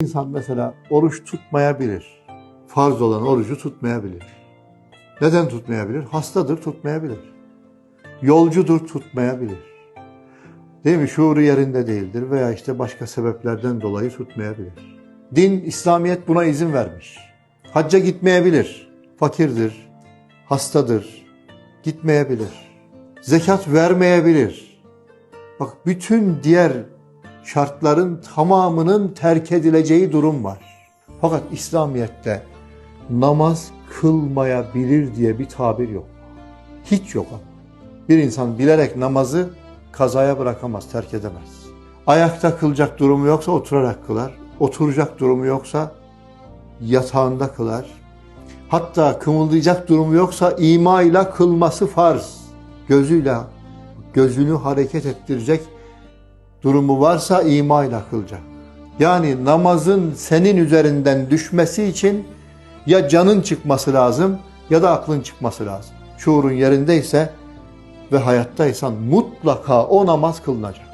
İnsan mesela oruç tutmayabilir. Farz olan orucu tutmayabilir. Neden tutmayabilir? Hastadır tutmayabilir. Yolcudur tutmayabilir. Değil mi? Şuuru yerinde değildir veya işte başka sebeplerden dolayı tutmayabilir. Din, İslamiyet buna izin vermiş. Hacca gitmeyebilir. Fakirdir, hastadır, gitmeyebilir. Zekat vermeyebilir. Bak bütün diğer şartların tamamının terk edileceği durum var. Fakat İslamiyet'te namaz kılmayabilir diye bir tabir yok. Hiç yok. Bir insan bilerek namazı kazaya bırakamaz, terk edemez. Ayakta kılacak durumu yoksa oturarak kılar. Oturacak durumu yoksa yatağında kılar. Hatta kımıldayacak durumu yoksa ima ile kılması farz. Gözüyle gözünü hareket ettirecek durumu varsa ima ile kılacak. Yani namazın senin üzerinden düşmesi için ya canın çıkması lazım ya da aklın çıkması lazım. Şuurun yerindeyse ve hayattaysan mutlaka o namaz kılınacak.